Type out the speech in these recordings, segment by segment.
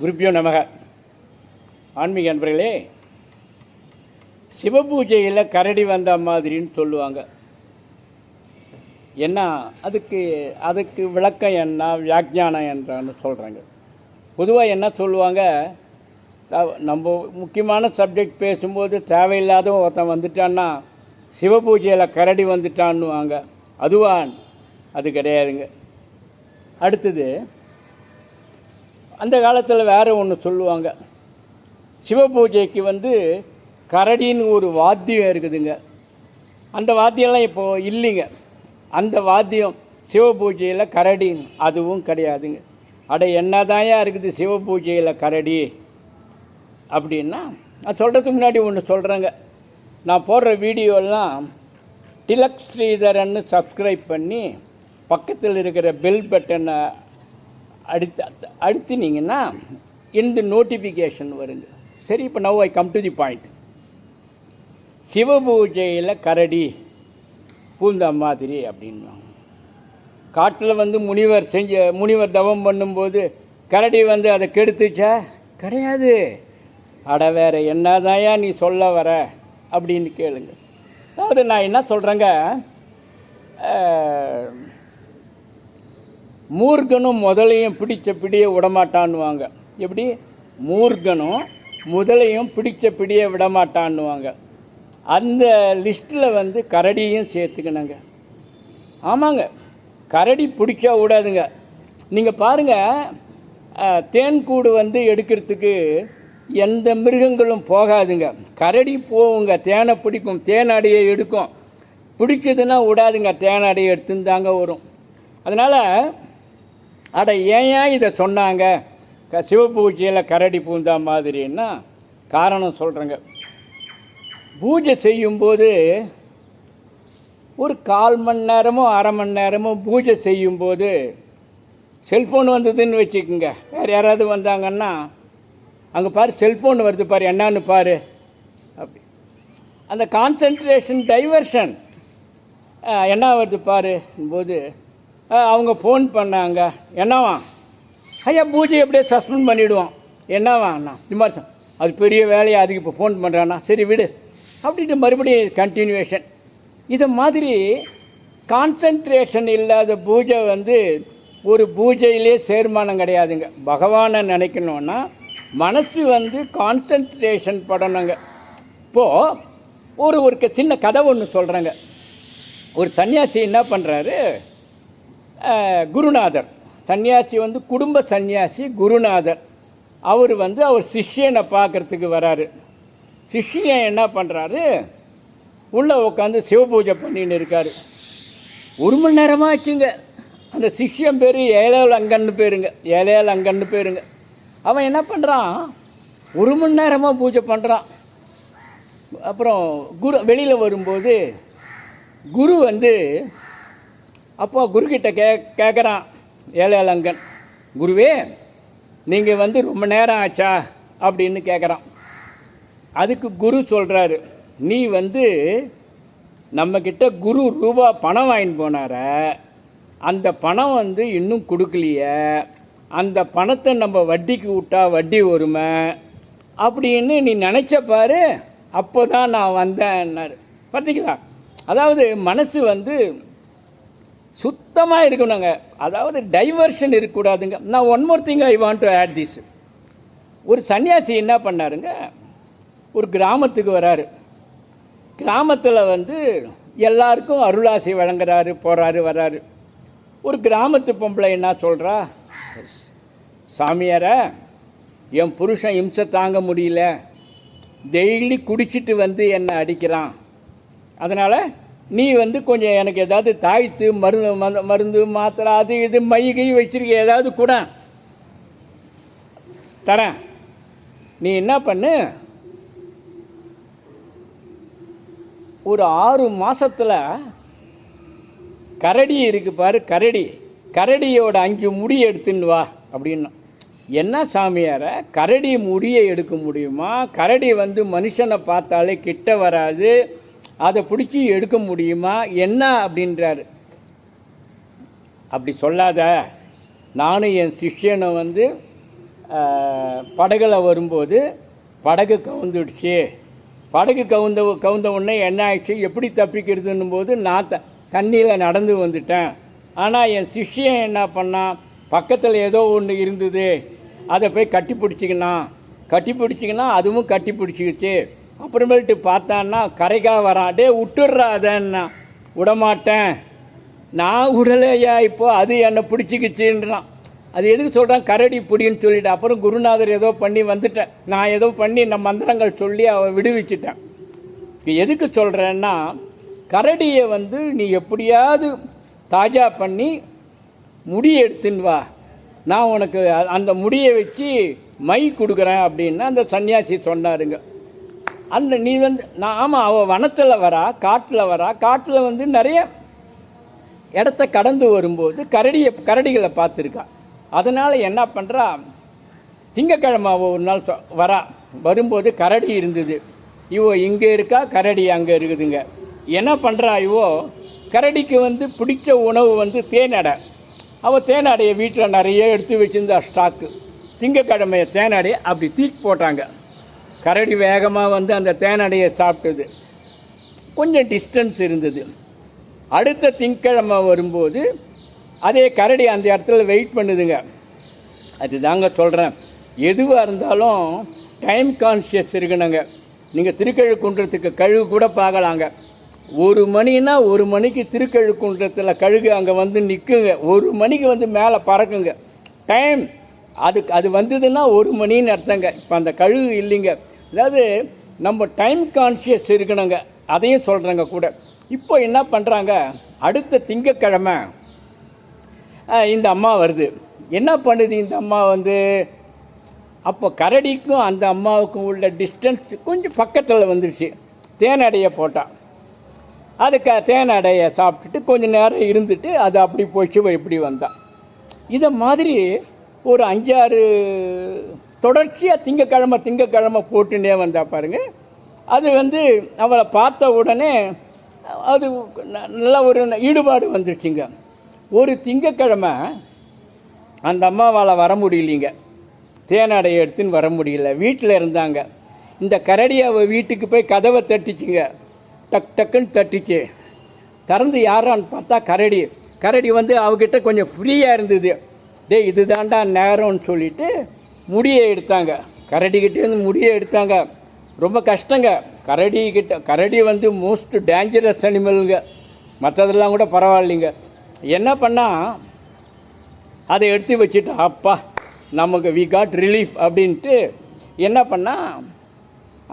குருப்பியோ நமக. ஆன்மீக அன்பர்களே சிவபூஜையில் கரடி வந்த மாதிரின்னு சொல்லுவாங்க. என்ன அதுக்கு அதுக்கு விளக்கம் என்ன வியாக்கியானம் என்றான்னு சொல்கிறாங்க பொதுவாக என்ன சொல்லுவாங்க நம்ம முக்கியமான சப்ஜெக்ட் பேசும்போது தேவையில்லாத ஒருத்தன் வந்துட்டான்னா சிவபூஜையில் கரடி வந்துட்டான்னுவாங்க. அதுவான். அது கிடையாதுங்க. அடுத்தது அந்த காலத்தில் வேறு ஒன்று சொல்லுவாங்க. சிவபூஜைக்கு வந்து கரடின்னு ஒரு வாத்தியம் இருக்குதுங்க. அந்த வாத்தியம்லாம் இப்போது இல்லைங்க. அந்த வாத்தியம் சிவபூஜையில் கரடி அதுவும் கிடையாதுங்க. அட என்னதாயா இருக்குது சிவபூஜையில் கரடி? அப்படின்னா நான் சொல்கிறதுக்கு முன்னாடி ஒன்று சொல்கிறேங்க நான் போடுற வீடியோலாம் டிலக் ஸ்ரீதரன்னு சப்ஸ்கிரைப் பண்ணி பக்கத்தில் இருக்கிற பெல் பட்டனை அடுத்து அடுத்துனீங்கன்னா இந்த நோட்டிஃபிகேஷன் வருங்க. சரி இப்போ now I come to the point சிவபூஜையில் கரடி பூந்த மாதிரி அப்படின்வாங்க காட்டில் வந்து முனிவர் செஞ்ச முனிவர் தவம் பண்ணும்போது கரடி வந்து அதை கெடுத்துச்சா? கிடையாது. அட வேற என்னதாயா நீ சொல்ல வர அப்படின்னு கேளுங்க. அதாவது நான் என்ன சொல்கிறேங்க மூர்கனும் முதலையும் பிடிச்ச பிடியே விடமாட்டான்னுவாங்க. எப்படி? மூர்கனும் முதலையும் பிடிச்ச பிடியே விடமாட்டான்னுவாங்க. அந்த லிஸ்ட்டில் வந்து கரடியும் சேர்த்துக்கணுங்க. ஆமாங்க. கரடி பிடிச்சா விடாதுங்க நீங்கள் பாருங்கள் தேன்கூடு வந்து எடுக்கிறதுக்கு எந்த மிருகங்களும் போகாதுங்க. கரடி போகுங்க தேனை பிடிக்கும். தேனடியை எடுக்கும். பிடிச்சதுன்னா விடாதுங்க தேனடியை எடுத்துன்னு தாங்க வரும். அதனால் அட ஏன் ஏன் இதை சொன்னாங்க? க சிவபூஜையில் கரடி பூந்தா மாதிரின்னா காரணம் சொல்கிறேங்க பூஜை செய்யும்போது ஒரு கால் மணி நேரமோ அரை மணி நேரமோ பூஜை செய்யும்போது செல்ஃபோன் வந்ததுன்னு வச்சுக்கோங்க. வேறு யாராவது வந்தாங்கன்னா அங்கே பாரு செல்ஃபோன் வருது பாரு என்னான்னு பாரு. அப்படி. அந்த கான்சன்ட்ரேஷன் டைவர்ஷன் என்ன வருது பாரு போது அவங்க ஃபோன் பண்ணாங்க. என்னவா? ஐயா பூஜை எப்படியே சஸ்பெண்ட் பண்ணிவிடுவோம் என்னவா? அண்ணா திமாசம் அது பெரிய வேலையை? அதுக்கு இப்போ ஃபோன் பண்ணுறாண்ணா சரி விடு. அப்படின்ட்டு மறுபடியும் கண்டினியூவேஷன் இதை மாதிரி கான்சன்ட்ரேஷன் இல்லாத பூஜை வந்து ஒரு பூஜையிலே சேர்மானம் கிடையாதுங்க. பகவானை நினைக்கணுன்னா மனசு வந்து கான்சன்ட்ரேஷன் படணுங்க. இப்போது ஒரு ஒரு க- சின்ன கதை ஒன்று சொல்கிறாங்க ஒரு சன்னியாசி என்ன பண்ணுறாரு குருநாதர். சன்னியாசி வந்து குடும்ப சன்னியாசி குருநாதர். அவர் வந்து அவர் சிஷ்யனை பார்க்கறதுக்கு வராரு. சிஷ்யன் என்ன பண்ணுறாரு உள்ளே உட்காந்து சிவபூஜை பண்ணின்னு இருக்கார். ஒரு மணி நேரமாக ஆச்சுங்க. அந்த சிஷ்யன் பேர் ஏழையலங்கன்னு அங்கன்னு பேருங்க. ஏழையலங்கன்னு அங்கன்னு பேருங்க. அவன் என்ன பண்ணுறான் ஒரு மணி நேரமாக பூஜை பண்ணுறான் அப்புறம் குரு வெளியில் வரும்போது குரு வந்து அப்போ குருக்கிட்ட கே கேட்குறான் ஏழையலங்கன் குருவே நீங்கள் வந்து ரொம்ப நேரம் ஆச்சா? அப்படின்னு கேட்குறான் அதுக்கு குரு சொல்கிறாரு நீ வந்து நம்மக்கிட்ட குரு ரூபா பணம் வாங்கிட்டு போனார? அந்த பணம் வந்து இன்னும் கொடுக்கலையே. அந்த பணத்தை நம்ம வட்டிக்கு விட்டா வட்டி வருமே? அப்படின்னு நீ நினச்ச பாரு அப்போ தான் நான் வந்தேன்னாரு. பார்த்தீங்களா அதாவது மனசு வந்து சுத்தமாக இருக்கணுங்க. அதாவது டைவர்ஷன் இருக்கக்கூடாதுங்க. நான் one more thing I want to add this ஒரு சன்னியாசி என்ன பண்ணாருங்க? ஒரு கிராமத்துக்கு வராரு. கிராமத்தில் வந்து எல்லாருக்கும் அருளாசி வழங்குறாரு போகிறாரு வராரு. ஒரு கிராமத்து பொம்பளை என்ன சொல்கிறா சாமியார என் புருஷன் இம்சை தாங்க முடியல. டெய்லி குடிச்சிட்டு வந்து என்னை அடிக்கிறான். அதனால் நீ வந்து கொஞ்சம் எனக்கு ஏதாவது தாய்த்து மருந்து மருந்து- மருந்து மாத்திரை அது இது மை வச்சுருக்க வச்சிருக்க ஏதாவது கூட தரேன். நீ என்ன பண்ணு? ஒரு ஆறு மாதத்தில் கரடி இருக்கு பாரு கரடி. கரடியோட அஞ்சு முடி எடுத்துன்னு வா அப்படின்னா. என்ன சாமியாரை? கரடி முடியை எடுக்க முடியுமா? கரடி வந்து மனுஷனை பார்த்தாலே கிட்ட வராது. அதை பிடிச்சி எடுக்க முடியுமா? என்ன அப்படின்றாரு. அப்படி சொல்லாத. நானும் என் சிஷ்யனை வந்து படகுல வரும்போது படகு கவுந்துடுச்சு. படகு கவுந்த கவுந்த உடனே என்ன ஆயிடுச்சு? எப்படி தப்பிக்கிறதுன்னும் போது நான் த தண்ணியில் நடந்து வந்துட்டேன். ஆனால் என் சிஷ்யன் என்ன பண்ணான் பக்கத்தில் ஏதோ ஒன்று இருந்தது. அதை போய் கட்டி பிடிச்சிக்கினான் கட்டி பிடிச்சிக்கினா அதுவும் கட்டி பிடிச்சிக்கிச்சு அப்புறமேட்டு பார்த்தான்னா கரைக்காக வரான் டே விட்டுடுறா அதன்னா விடமாட்டேன் நான் விடலையா இப்போது அது என்னை பிடிச்சிக்கிச்சுன்றான். அது எதுக்கு சொல்கிறான் கரடி பிடின்னு சொல்லிட்டு. அப்புறம் குருநாதர் ஏதோ பண்ணி வந்துட்டேன். நான் ஏதோ பண்ணி நம்ம மந்திரங்கள் சொல்லி அவன் விடுவிச்சிட்டேன். இப்போ எதுக்கு சொல்கிறேன்னா கரடியை வந்து நீ எப்படியாவது தாஜா பண்ணி முடி எடுத்துன்னு வா. நான் உனக்கு அந்த முடியை வச்சு மை கொடுக்குறேன் அப்படின்னு அந்த சன்னியாசி சொன்னாருங்க. அந்த நீ வந்து நான் ஆமாம் அவள் வனத்தில் வரா காட்டில் வரா காட்டில் வந்து நிறைய இடத்த கடந்து வரும்போது கரடியை கரடிகளை பார்த்துருக்கா. அதனால் என்ன பண்ணுறா திங்கக்கிழமை அவள் ஒரு நாள் சொ- வரா. வரும்போது கரடி இருந்தது. இவோ இங்கே இருக்கா கரடி அங்கே இருக்குதுங்க. என்ன பண்ணுறா இவோ கரடிக்கு வந்து பிடிச்ச உணவு வந்து தேனடை. அவள் தேனடையை வீட்டில் நிறைய எடுத்து வச்சிருந்தா ஸ்டாக்கு திங்கக்கிழமைய தேனடையை அப்படி தீக்கு போட்டாங்க. கரடி வேகமாக வந்து அந்த தேனடையை சாப்பிட்டது. கொஞ்சம் டிஸ்டன்ஸ் இருந்தது. அடுத்த திங்கக்கிழமை வரும்போது அதே கரடி அந்த இடத்துல வெயிட் பண்ணுதுங்க. அதுதாங்க சொல்கிறேன் எதுவாக இருந்தாலும் டைம் கான்ஷியஸ் இருக்கணுங்க. நீங்கள் திருக்கழுக்குன்றத்துக்கு கழுகு கூட பார்க்கலாங்க. ஒரு மணினா ஒரு மணிக்கு திருக்கழுக்குன்றத்தில் கழுகு அங்கே வந்து நிற்குங்க ஒரு மணிக்கு வந்து மேலே பறக்குங்க. டைம் அதுக்கு அது வந்ததுன்னா ஒரு மணின்னு அர்த்தங்க. இப்போ அந்த கழுகு இல்லைங்க. அதாவது நம்ம டைம் கான்ஷியஸ் இருக்கணுங்க. அதையும் சொல்கிறாங்க கூட. இப்போ என்ன பண்ணுறாங்க அடுத்த திங்கக்கிழமை இந்த அம்மா வருது. என்ன பண்ணுது இந்த அம்மா வந்து? அப்போ கரடிக்கும் அந்த அம்மாவுக்கும் உள்ள டிஸ்டன்ஸ் கொஞ்சம் பக்கத்தில் வந்துருச்சு. தேனடையை போட்டா. அதுக்கு தேனடையை சாப்பிட்டுட்டு கொஞ்சம் நேரம் இருந்துட்டு அது அப்படி போச்சு இப்படி வந்தான் இதை மாதிரி ஒரு அஞ்சாறு தொடர்ச்சியாக திங்கக்கிழமை திங்கக்கிழமை போட்டுட்டே வந்தால் பாருங்கள் அது வந்து அவளை பார்த்த உடனே அது நல்ல ஒரு ஈடுபாடு வந்துருச்சுங்க ஒரு திங்கக்கிழமை அந்த அம்மாவால் வர முடியலைங்க. தேனாடையை எடுத்துன்னு வர முடியல. வீட்டில் இருந்தாங்க. இந்த கரடி அவள் வீட்டுக்கு போய் கதவை தட்டிச்சுங்க. டக் டக்குன்னு தட்டிச்சு. திறந்து யாரான்னு பார்த்தா கரடி. கரடி வந்து அவகிட்ட கொஞ்சம் ஃப்ரீயாக இருந்தது. டேய் இது தாண்டா நேரம்னு சொல்லிவிட்டு முடியை எடுத்தாங்க. கரடிக்கிட்டேருந்து முடியை எடுத்தாங்க. ரொம்ப கஷ்டங்க. கரடி கிட்ட கரடி வந்து மோஸ்ட் டேஞ்சரஸ் அனிமலுங்க மற்றதெல்லாம் கூட பரவாயில்லைங்க. என்ன பண்ணால் அதை எடுத்து வச்சுட்டு அப்பா நமக்கு வி காட் ரிலீஃப் அப்படின்ட்டு என்ன பண்ணால்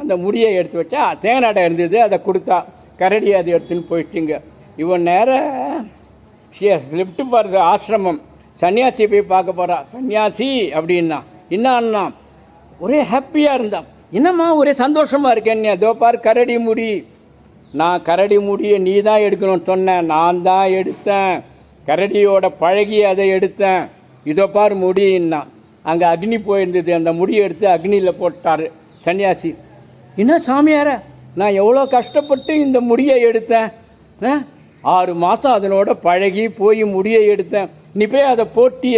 அந்த முடியை எடுத்து வச்சா தேங்காடை இருந்தது அதை கொடுத்தா. கரடி அதை எடுத்துன்னு போயிடுச்சுங்க இவன் நேரம் ஷியஸ் லிஃப்ட் ஃபார் ஆசிரமம். சன்னியாசி போய் பார்க்க போகிறான் சன்னியாசி அப்படின்னா என்ன அண்ணா ஒரே ஹாப்பியாக இருந்தான். என்னம்மா ஒரே சந்தோஷமாக இருக்கேன் நீ அதோ பார் கரடி முடி. நான் கரடி முடியை நீ தான் எடுக்கணும்னு சொன்னேன். நான் தான் எடுத்தேன். கரடியோட பழகி அதை எடுத்தேன். இதோ பார் முடின்னா அங்கே அக்னி போயிருந்தது. அந்த முடியை எடுத்து அக்னியில் போட்டார். சன்னியாசி. என்ன சாமியார நான் எவ்வளோ கஷ்டப்பட்டு இந்த முடியை எடுத்தேன்? ஆ? ஆறு மாதம் அதனோட பழகி போய் முடியை எடுத்தேன். நீ போய் அதை போட்டிய.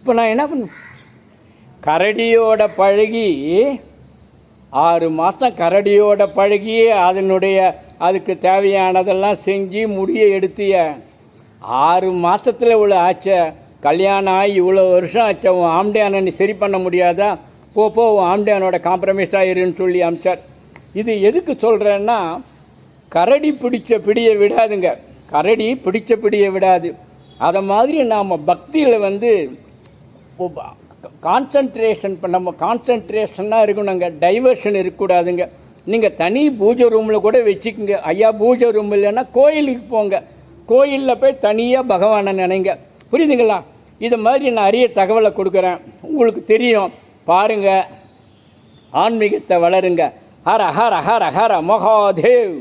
இப்போ நான் என்ன பண்ண கரடியோட பழகி ஆறு மாதம் கரடியோட பழகி அதனுடைய அதுக்கு தேவையானதெல்லாம் செஞ்சு முடியை எடுத்திய. ஆறு மாதத்தில் இவ்வளோ ஆச்ச. கல்யாணம் ஆகி இவ்வளோ வருஷம் ஆச்ச. உன் ஆம்டியானை நீ சரி பண்ண முடியாதா? போ போ உன் ஆம்டியானோட காம்ப்ரமைஸ் ஆயிருன்னு சொல்லி அமிச்சார். இது எதுக்கு சொல்கிறேன்னா கரடி பிடிச்ச பிடியை விடாதுங்க. கரடி பிடிச்ச பிடியை விடாது. அதை மாதிரி நாம் பக்தியில் வந்து கான்சன்ட்ரேஷன் இப்போ நம்ம கான்சன்ட்ரேஷனாக இருக்கணுங்க டைவர்ஷன் இருக்கக்கூடாதுங்க. நீங்கள் தனி பூஜை ரூமில் கூட வச்சுக்கோங்க. ஐயா பூஜை ரூம் இல்லைன்னா கோயிலுக்கு போங்க. கோயிலில் போய் தனியாக பகவானை நினைங்க. புரியுதுங்களா? இது மாதிரி நான் அரிய தகவலை கொடுக்குறேன். உங்களுக்கு தெரியும். பாருங்கள் ஆன்மீகத்தை வளருங்க. ஹர ஹர ஹர ஹர மகாதேவ்.